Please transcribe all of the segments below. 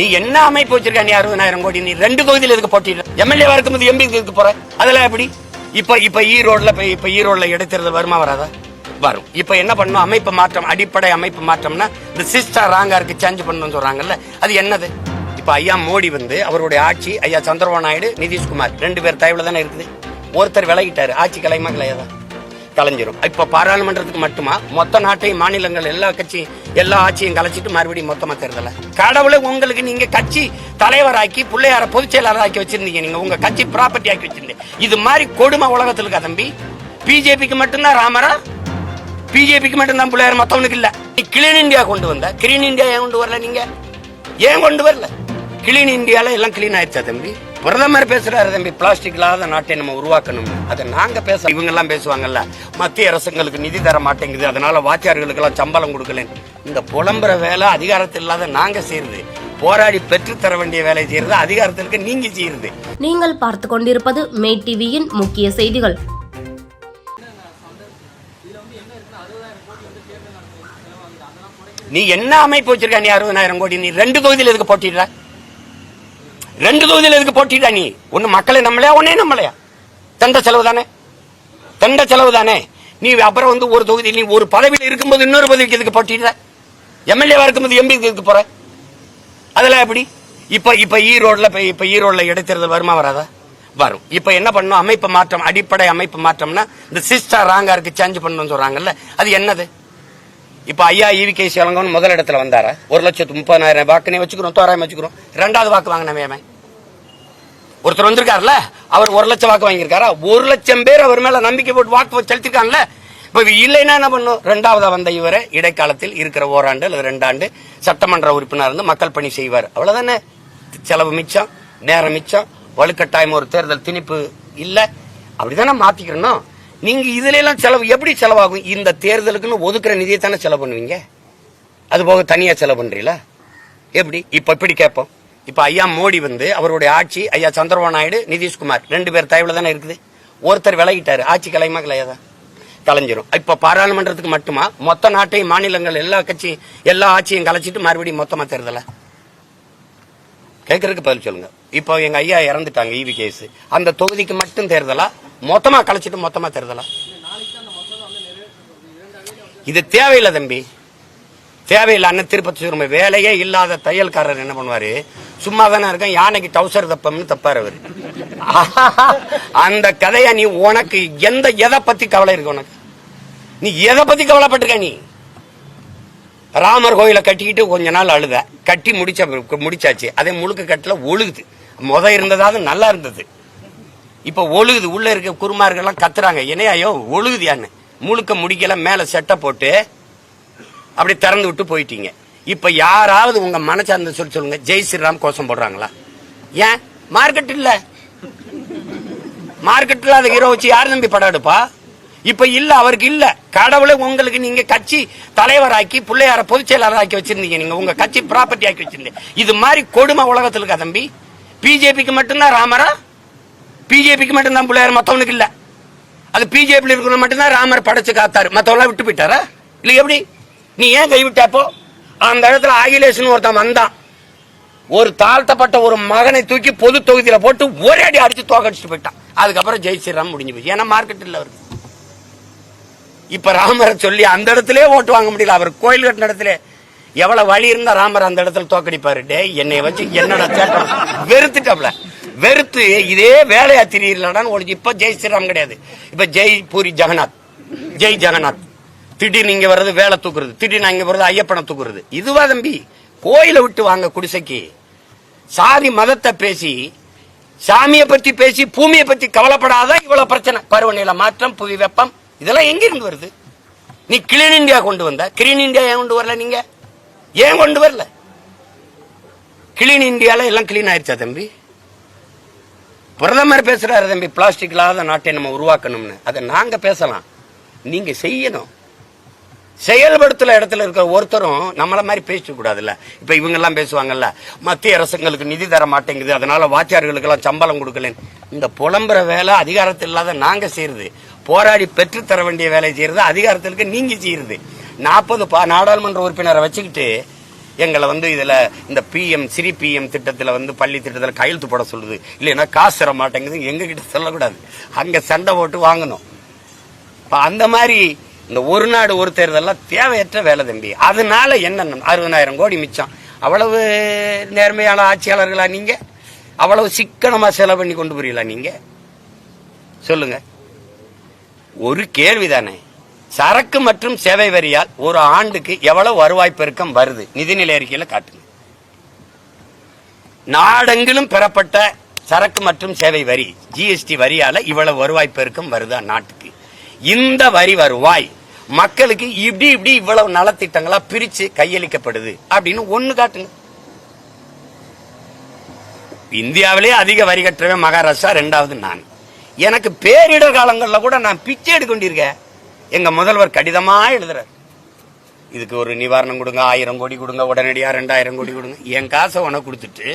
நீ என்ன அமைப்பு வச்சிருக்க? நீ அறுபதாயிரம் கோடி நீ ரெண்டு தொகுதியில் இருக்க போட்டிடுற எம்எல்ஏ இருக்கும்போது எம்பி இருக்க போற? அதெல்லாம் எப்படி? இப்ப இப்ப ஈரோடுல இப்ப ஈரோடுல இடைத்தேர்தல் வருமா வராதா? வரும். இப்ப என்ன பண்ணும்? அமைப்பு மாற்றம் அடிப்படை அமைப்பு மாற்றம்னா இந்த சிஸ்டர் ராங்கா இருக்கு சேஞ்ச் பண்ணணும்னு சொல்றாங்கல்ல அது என்னது? இப்ப ஐயா மோடி வந்து அவருடைய ஆட்சி ஐயா சந்திரபாபு நாயுடு நிதிஷ்குமார் ரெண்டு பேர் தயவுல தானே இருக்குது. ஒருத்தர் விலகிட்டாரு. ஆட்சி கலைமா கலையாதா கலைஞ்சிரும். இப்ப பாராளுமன்றத்துக்கு மட்டுமா? மொத்த நாட்டையும் மாநிலங்கள் எல்லா கட்சி எல்லா ஆட்சியும் கலைச்சிட்டு மறுபடியும் மொத்தமா தேர்தல. கடவுளை உங்களுக்கு நீங்க கட்சி தலைவராக்கி பிள்ளையார பொதுச் செயலாளர் ஆக்கி வச்சிருந்தீங்க நீங்க. உங்க கட்சி ப்ராப்பர்ட்டி ஆக்கி வச்சிருந்தீங்க. இது மாதிரி கொடுமை உலகத்தில் இருக்கா தம்பி? பிஜேபிக்கு மட்டும்தான் ராமரா? பிஜேபிக்கு மட்டும்தான் பிள்ளையார் மத்தவனுக்கு இல்ல. நீ கிளீன் இந்தியா கொண்டு வந்த. கிளீன் இந்தியா ஏன் கொண்டு வரல நீங்க? ஏன் கொண்டு வரல? கிளீன் இந்தியால எல்லாம் கிளீன் ஆயிடுச்சா தம்பி? பிரதமர் பேசுறாரு தம்பி பிளாஸ்டிக் இல்லாத நாட்டை நம்ம உருவாக்கணும். அதை நாங்க பேச இவங்க எல்லாம் பேசுவாங்கல்ல. மத்திய அரசுங்களுக்கு நிதி தர மாட்டேங்குது. அதனால வாத்தியார்களுக்கு எல்லாம் சம்பளம் கொடுக்கல இந்த புலம்புற வேலை அதிகாரத்தில் இல்லாத நாங்க செய்யறது. போராடி பெற்று தர வேண்டிய வேலை செய்யறது அதிகாரத்திற்கு நீங்க செய்யறது. நீங்கள் பார்த்து கொண்டிருப்பது மே டிவியின் முக்கிய செய்திகள். நீ என்ன அமைப்பு வச்சிருக்க? நீ அறுபதாயிரம் கோடி நீ ரெண்டு தொகுதியில் எதுக்கு போட்டிடுற? ரெண்டு தொகுதியில் எதுக்கு போட்டிடா நீ? ஒன்னு மக்களை நம்மளையா ஒன்னே நம்மளையா? தண்ட செலவு தானே? தண்ட செலவு தானே? நீ அப்புறம் வந்து ஒரு தொகுதி நீ ஒரு பதவியில் இருக்கும்போது இன்னொரு பதவிக்கு எதுக்கு போட்டிடுற எம்எல்ஏவா இருக்கும்போது எம்பி எதுக்கு போற? அதெல்லாம் எப்படி? இப்ப இப்ப ஈரோடுல இப்ப ஈரோடுல இடைத்தேர்தல் வருமா வராதா? வரும். இப்ப என்ன பண்ணும்? அமைப்பு மாற்றம் அடிப்படை அமைப்பு மாற்றம்னா இந்த சிஸ்டர் ராங்கா இருக்கு சேஞ்ச் பண்ணணும்னு சொல்றாங்கல்ல அது என்னது? இப்ப ஐயா இவி கேசி சிவலங்கன் முதல் இடத்துல வந்தாரா? ஒரு லட்சத்து முப்பதாயிரம் வாக்குனே வச்சுக்கிறோம் தோராயம் வச்சுக்கிறோம். ரெண்டாவது வாக்கு வாங்கினவே அவன். ஒருத்தர் வந்திருக்காருல்ல அவர் ஒரு லட்சம் வாக்கு வாங்கியிருக்காரா? ஒரு லட்சம் பேர் அவர் மேல நம்பிக்கை போட்டு வாக்கு செலுத்திருக்காங்கல்ல? இப்ப இல்லைன்னா என்ன பண்ணும்? ரெண்டாவதா வந்த இவரை இடைக்காலத்தில் இருக்கிற ஓராண்டு அல்லது ரெண்டாண்டு சட்டமன்ற உறுப்பினர் இருந்து மக்கள் பணி செய்வார். அவ்வளவுதானே? செலவு மிச்சம் நேரம் மிச்சம் வலுக்கட்டாயம் ஒரு தேர்தல் திணிப்பு இல்ல. அப்படிதானே மாத்திக்கிறணும் நீங்க இதுல எல்லாம் செலவு எப்படி செலவாகும்? இந்த தேர்தலுக்குன்னு ஒதுக்குற நிதியை தானே செலவு பண்ணுவீங்க? அது போக தனியா செலவு பண்றீங்களா? எப்படி? இப்ப இப்படி கேட்போம்? இப்ப ஐயா மோடி வந்து அவருடைய ஆட்சி ஐயா சந்திரபாபு நாயுடு நிதிஷ்குமார் ரெண்டு பேர் தயவுல தானே இருக்குது. ஒருத்தர் விலகிட்டாரு. ஆட்சி கலையுமா கலையாதா கலைஞ்சிரும். இப்ப பாராளுமன்றத்துக்கு மட்டுமா? மொத்த நாட்டையும் மாநிலங்கள் எல்லா கட்சி எல்லா ஆட்சியும் கலைச்சிட்டு மறுபடியும் மொத்தமா தேர்தல? கேட்கறதுக்கு பதில் சொல்லுங்க. இப்போ எங்க ஐயா இறந்துட்டாங்க ஈவி கேஸ் அந்த தொகுதிக்கு மட்டும் தேர்தலா? மொத்தமா கலைச்சிட்டு மொத்தமா தேர்தலா? இது தேவையில்லை தம்பி. தேவையில்லை. அண்ணன் திருப்பத்தி வேலையே இல்லாத தையல்காரர் என்ன பண்ணுவாரு? சும்மா தானே இருக்கேன். யானைக்கு டவுசர் தப்பம்னு தப்பார் அவர். அந்த கதைய நீ உனக்கு எந்த எதை பத்தி கவலை இருக்கு உனக்கு? நீ எதை பத்தி கவலைப்பட்டிருக்க நீ? ராமர் கோயிலை கட்டிக்கிட்டு கொஞ்ச நாள் அழுத. கட்டி முடிச்ச முடிச்சாச்சு. அதே முழுக்க கட்டில் ஒழுகுது. முத இருந்ததாவது நல்லா இருந்தது. இப்போ ஒழுகுது. உள்ள இருக்க குருமார்கள்லாம் கத்துறாங்க. என்னையோ ஒழுகுதியான்னு. முழுக்க முடிக்கல மேலே செட்டை போட்டு அப்படி திறந்து விட்டு போயிட்டீங்க. இப்ப யாராவது உங்க மனசார்ந்த சொல்லி சொல்லுங்க. ஜெய் ஸ்ரீராம் கோஷம் போடுறாங்களா? ஏன்? மார்க்கெட் இல்ல. மார்க்கெட்ல அதை ஹீரோ வச்சு யார் நம்பி படம் எடுப்பா? இப்ப இல்ல அவருக்கு இல்ல. கடவுளை உங்களுக்கு நீங்க கட்சி தலைவராக்கி பிள்ளையார பொதுச் செயலாளர் ஆக்கி வச்சிருந்தீங்க நீங்க. உங்க கட்சி ப்ராப்பர்ட்டி ஆக்கி வச்சிருந்தீங்க. இது மாதிரி கொடுமை உலகத்துல இருக்கா தம்பி? பிஜேபிக்கு மட்டும்தான் ராமரா? பிஜேபிக்கு மட்டும்தான் பிள்ளையார் மத்தவனுக்கு இல்ல. அது பிஜேபியில் இருக்கிற மட்டும்தான் ராமர் படைச்சு காத்தாரு. மத்தவெல்லாம் விட்டு போயிட்டாரா? இல்ல எப்படி? நீ ஏன் கைவிட்டாப்போ அந்த இடத்துல அகிலேஷன் ஒருத்தன் வந்தான். ஒரு தாழ்த்தப்பட்ட ஒரு மகனை தூக்கி பொது தொகுதியில போட்டு ஒரே அடி அடிச்சு தோக்கடிச்சுட்டு போயிட்டான். அதுக்கப்புறம் ஜெய் ஸ்ரீராம் முடிஞ்சு போச்சு. ஏன்னா மார்க்கெட் இல்ல அவருக்கு. இப்ப ராமரை சொல்லி அந்த இடத்துல ஓட்டு வாங்க முடியல. அவர் கோயில் கட்டின இடத்துல எவ்வளவு வழி இருந்தா ராமர் அந்த இடத்துல தோக்கடிப்பாரு. டே என்னை வச்சு என்னடா சேட்டம் வெறுத்துட்டாப்ல வெறுத்து இதே வேலையா திரியலடான்னு ஒழிச்சு இப்ப ஜெய் ஸ்ரீராம் கிடையாது. இப்ப ஜெய் பூரி ஜெகநாத். ஜெய் ஜெகநாத். திடீர்னு இங்க வர்றது வேலை தூக்குறது. திடீர்னு அங்க வர்றது ஐயப்பனை தூக்குறது. இதுவா தம்பி? கோயிலை விட்டு வாங்க குடிசைக்கு. சாதி மதத்தை பேசி சாமியை பத்தி பேசி பூமியை பத்தி கவலைப்படாத இவ்வளவு பிரச்சனை. பருவநிலை மாற்றம் புவி வெப்பம் இதெல்லாம் எங்க இருந்து வருது? நீ கிளீன் இந்தியா கொண்டு வந்த. கிளீன் இந்தியா ஏன் கொண்டு வரல நீங்க? ஏன் கொண்டு வரல? கிளீன் இந்தியால எல்லாம் கிளீன் ஆயிடுச்சா தம்பி? பிரதமர் பேசுறாரு தம்பி பிளாஸ்டிக் இல்லாத நாட்டை நம்ம உருவாக்கணும்னு. அதை நாங்க பேசலாம். நீங்க செய்யணும். செயல்படுத்துற இடத்துல இருக்கிற ஒருத்தரும் நம்மள மாதிரி பேசக்கூடாதுல்ல இப்ப இவங்க எல்லாம் பேசுவாங்கல்ல மத்திய அரசுங்களுக்கு நிதி தர மாட்டேங்குது அதனால வாத்தியார்களுக்கு எல்லாம் சம்பளம் கொடுக்கலன்னு. இந்த புலம்புற வேலை அதிகாரத்தில் இல்லாத நாங்க செய்யறது. போராடி பெற்று தர வேண்டிய வேலை செய்யறது அதிகாரத்திற்கு நீங்க செய்யறது. நாற்பது நாடாளுமன்ற உறுப்பினரை வச்சுக்கிட்டு எங்களை வந்து இதுல இந்த பிஎம் சிறி பிஎம் திட்டத்துல வந்து பள்ளி திட்டத்துல கையெழுத்து போட சொல்லுது. இல்லைன்னா காசு தர மாட்டேங்குது எங்க கிட்ட சொல்லக்கூடாது. அங்க சண்டை போட்டு வாங்கணும். இப்ப அந்த மாதிரி இந்த ஒரு நாடு ஒரு தேர்தலாம் தேவையற்ற வேலை தம்பி. அதனால என்ன அறுபதாயிரம் கோடி மிச்சம். அவ்வளவு நேர்மையான ஆட்சியாளர்களா நீங்க? அவ்வளவு சிக்கனமா செலவு பண்ணி கொண்டு போறீங்களா நீங்க? சொல்லுங்க. ஒரு கேள்விதானே சரக்கு மற்றும் சேவை வரியால் ஒரு ஆண்டுக்கு எவ்வளவு வருவாய் பெருக்கம் வருது? நிதிநிலை அறிக்கையில காட்டுங்க. நாடெங்கிலும் பெறப்பட்ட சரக்கு மற்றும் சேவை வரி ஜிஎஸ்டி வரியால இவ்வளவு வருவாய் பெருக்கம் வருதா நாட்டுக்கு? இந்த வரி வருவாய் மக்களுக்கு இப்படி இப்படி இவ்வளவு நலத்திட்டங்களா பிரிச்சு கையளிக்கப்படுது அப்படின்னு ஒண்ணு காட்டுங்க. இந்தியாவிலே அதிக வரி கட்டுறவன் மகாராஷ்டிரா ரெண்டாவது நான். எனக்கு பேரிடர் காலங்களில் கூட நான் பிச்சை எடுக்க கொண்டிருக்கேன் எங்க முதல்வர் கடிதமா எழுதுறார். இதுக்கு ஒரு நிவாரணம் கொடுங்க ஆயிரம் கோடி கொடுங்க உடனடியா ரெண்டாயிரம் கோடி கொடுங்க. என் காசை உனக்கு கொடுத்துட்டு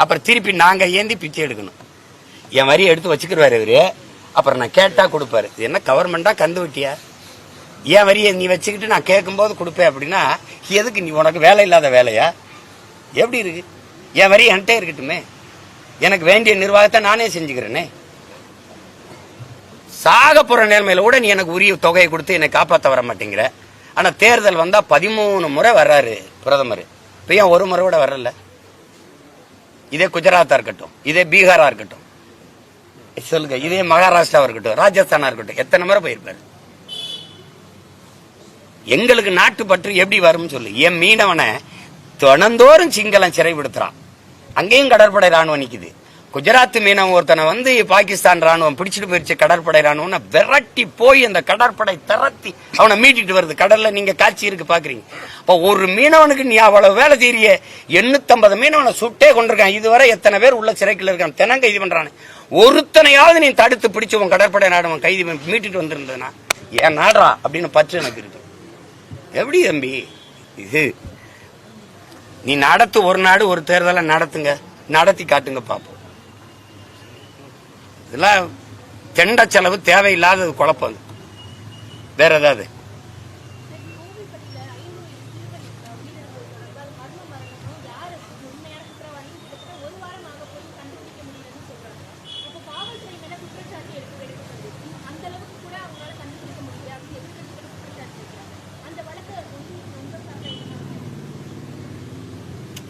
அப்புறம் திருப்பி நாங்க ஏந்தி பிச்சை எடுக்கணும். என் வரி எடுத்து வச்சுக்கிறாரு இவரு. அப்புறம் நான் கேட்டா கொடுப்பாரு. என்ன கவர்மெண்டா கந்து விட்டியா? ஏன் வரியை நீ வச்சுக்கிட்டு நான் கேட்கும்போது கொடுப்பேன் அப்படின்னா எதுக்கு நீ உனக்கு வேலை இல்லாத வேலையா? எப்படி இருக்கு? என் வரி என்கிட்டே இருக்கட்டுமே. எனக்கு வேண்டிய நிர்வாகத்தை நானே செஞ்சுக்கிறேனே. சாக போற நிலைமையில கூட நீ எனக்கு உரிய தொகையை கொடுத்து என்னை காப்பாற்ற வர மாட்டேங்கிற. ஆனா தேர்தல் வந்தா பதிமூணு முறை வர்றாரு பிரதமர். இப்ப ஏன் ஒரு முறை கூட வரல? இதே குஜராத்தா இருக்கட்டும் இதே பீகாரா இருக்கட்டும். சொல்லுங்க இதே மகாராஷ்டிராவா இருக்கட்டும் ராஜஸ்தானா இருக்கட்டும் எத்தனை முறை போயிருப்பாரு? எங்களுக்கு நாட்டுப்பற்று எப்படி வரும்னு சொல்லு. என் மீனவனை தினந்தோறும் சிங்களம் சிறைப்படுத்துறான். அங்கேயும் கடற்படை ராணுவம் நிக்குது. குஜராத் மீனவன் ஒருத்தனை வந்து பாகிஸ்தான் ராணுவம் பிடிச்சிட்டு போயிருச்சு கடற்படை ராணுவம்னா விரட்டி போய் அந்த கடற்படை திரத்தி அவனை மீட்டிட்டு வருது. கடல்ல நீங்க காட்சி இருக்கு பாக்குறீங்க. இப்போ ஒரு மீனவனுக்கு நீ அவ்வளவு வேலை செய்ய எண்ணூத்தம்பது மீனவனை சுட்டே கொண்டிருக்கான். இதுவரை எத்தனை பேர் உள்ள சிறைக்குள்ள இருக்கான்? தினங்க இது பண்றானு. ஒருத்தனையாவது நீ தடுத்து பிடிச்சவன் கடற்படை நாடுவன் கைது மீட்டிட்டு மீட்டுட்டு வந்திருந்ததுன்னா ஏன் நாடுறா? அப்படின்னு பற்று எனக்கு இருக்கு எப்படி தம்பி? இது. நீ நடத்து ஒரு நாடு ஒரு தேர்தலை நடத்துங்க. நடத்தி காட்டுங்க பார்ப்போம் இதெல்லாம் தெண்ட செலவு தேவையில்லாத குழப்பம். வேற ஏதாவது?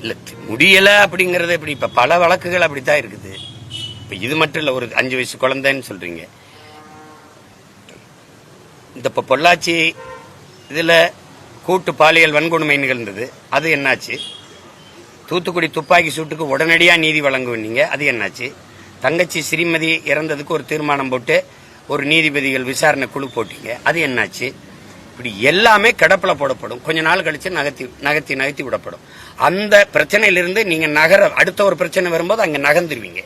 இல்லை முடியல அப்படிங்கறது எப்படி இப்ப பல வழக்குகள் அப்படித்தான் இருக்குது. இப்ப இது மட்டும் இல்ல ஒரு அஞ்சு வயசு குழந்தைன்னு சொல்றீங்க. இந்த இப்ப பொள்ளாச்சி இதுல கூட்டு பாலியல் வன்கொடுமை நிகழ்ந்தது. அது என்னாச்சு? தூத்துக்குடி துப்பாக்கி சூட்டுக்கு உடனடியா நீதி வழங்குவீங்க அது என்னாச்சு? தங்கச்சி ஸ்ரீமதி இறந்ததுக்கு ஒரு தீர்மானம் போட்டு ஒரு நீதிபதிகள் விசாரணை குழு போட்டீங்க அது என்னாச்சு? இப்படி எல்லாமே கடப்பில் போடப்படும். கொஞ்ச நாள் கழிச்சு நகர்த்தி நகர்த்தி நகர்த்தி விடப்படும். அந்த பிரச்சனையிலிருந்து நீங்க நகர அடுத்த ஒரு பிரச்சனை வரும்போது அங்க நகர்ந்துருவீங்க.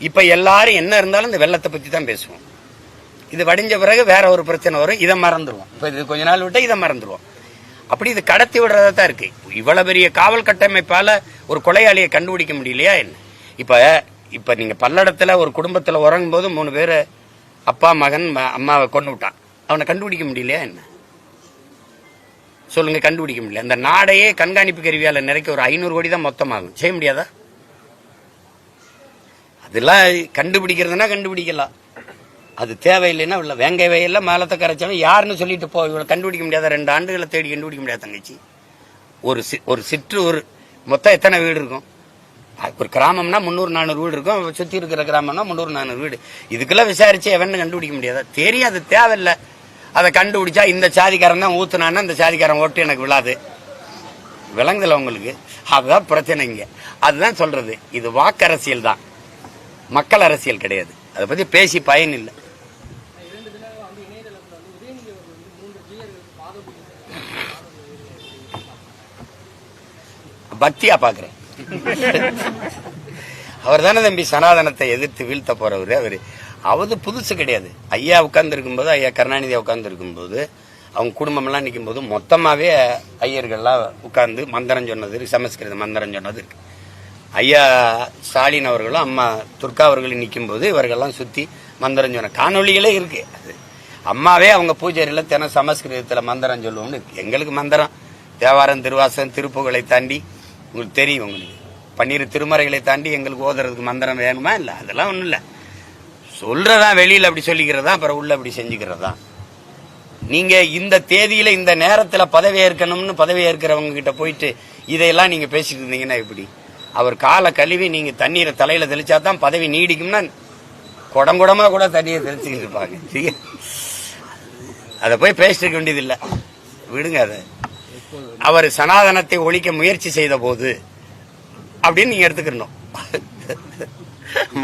இப்ப எல்லாரும் என்ன இருந்தாலும் இந்த வெள்ளத்தை பத்தி தான் பேசுவோம். இது வடிஞ்ச பிறகு வேற ஒரு பிரச்சனை வரும் இதை மறந்துடுவோம் இப்ப இது கொஞ்ச நாள் விட்டா இதை மறந்துடுவோம் அப்படி இது கடத்தி விடுறதா தான் இருக்கு. இவ்வளவு பெரிய காவல் கட்டமைப்பால ஒரு கொலையாளியை கண்டுபிடிக்க முடியலையா என்ன? இப்ப இப்ப நீங்க பல்லடத்துல ஒரு குடும்பத்துல உறங்கும் போது மூணு பேர் அப்பா மகன் ம- அம்மாவை கொண்டு விட்டான் அவனை கண்டுபிடிக்க முடியலையா என்ன? சொல்லுங்க கண்டுபிடிக்க முடியல. அந்த நாடையே கண்காணிப்பு கருவியால் நிறைக்க ஒரு ஐநூறு கோடி தான் மொத்தமாகும். செய்ய முடியாதா? அதெல்லாம் கண்டுபிடிக்கிறதுனா கண்டுபிடிக்கலாம். அது தேவையில்லைன்னா இல்லை வேங்கை வயல்ல மேலத்தை கரைச்சாலும் யாருன்னு சொல்லிட்டு போ இவ்வளோ கண்டுபிடிக்க முடியாத? ரெண்டு ஆண்டுகளை தேடி கண்டுபிடிக்க முடியாது தங்கச்சி? ஒரு சி- ஒரு சிற்று ஒரு மொத்தம் எத்தனை வீடு இருக்கும்? ஒரு கிராமம்னா முந்நூறு நானூறு வீடு இருக்கும். சுற்றி இருக்கிற கிராமம்னா முந்நூறு நானூறு வீடு. இதுக்கெல்லாம் விசாரிச்சு எவன்னு கண்டுபிடிக்க முடியாதா? தெரியும் அது தேவையில்லை. அதை கண்டுபிடிச்சா இந்த சாதிக்காரன் தான் ஊத்துனான்னா இந்த சாதிக்காரன் ஓட்டு எனக்கு விழாது. விளங்குதல உங்களுக்கு? அதுதான் பிரச்சனை அதுதான் சொல்றது. இது வாக்கரசியல் தான். மக்கள் அரசியல் கிடையாது. அதை பத்தி பேசி பயன் இல்லை. பக்தியா பாக்குறேன். அவர் தானே தம்பி சனாதனத்தை எதிர்த்து வீழ்த்த போறவர். அவரு அவது புதுசு கிடையாது. ஐயா உட்கார்ந்துருக்கும் போது ஐயா கருணாநிதி உட்கார்ந்துருக்கும் போது அவங்க குடும்பம்லாம் நிற்கும் போது மொத்தமாகவே ஐயர்கள்லாம் உட்கார்ந்து மந்திரம் சொன்னது இருக்கு, சமஸ்கிருத மந்திரம் சொன்னது இருக்கு. ஐயா ஸ்டாலின் அவர்களும் அம்மா துர்கா அவர்களும் நிற்கும் போது இவர்கள்லாம் சுற்றி மந்திரம் சொன்ன காணொளிகளே இருக்கு. அது அம்மாவே அவங்க பூஜையில் தினம் சமஸ்கிருதத்தில் மந்திரம் சொல்லுவோம்னு இருக்கு. எங்களுக்கு மந்திரம். தேவாரம் திருவாசம் திருப்புகளை தாண்டி உங்களுக்கு தெரியும் உங்களுக்கு. பன்னிரு திருமறைகளை தாண்டி எங்களுக்கு ஓதுறதுக்கு மந்திரம் வேணுமா இல்லை? அதெல்லாம் ஒன்றும் இல்லை. சொல்றதா வெளியில அப்படி சொல்லிக்கிறதா அப்புறம் உள்ள அப்படி செஞ்சுக்கிறதா? நீங்க இந்த தேதியில இந்த நேரத்துல பதவி ஏற்கணும்னு பதவி ஏற்கிறவங்க கிட்ட போயிட்டு இதையெல்லாம் நீங்க பேசிட்டு இருந்தீங்கன்னா எப்படி? அவர் காலை கழுவி நீங்க தண்ணீரை தலையில தெளிச்சா தான் பதவி நீடிக்கும்னா குடம் குடமாக கூட தண்ணியை தெளிச்சுக்கிட்டு இருப்பாங்க. அதை போய் பேசிட்டு இருக்க வேண்டியது விடுங்க அதை. அவர் சனாதனத்தை ஒழிக்க முயற்சி செய்த போது அப்படின்னு நீங்க எடுத்துக்கணும்.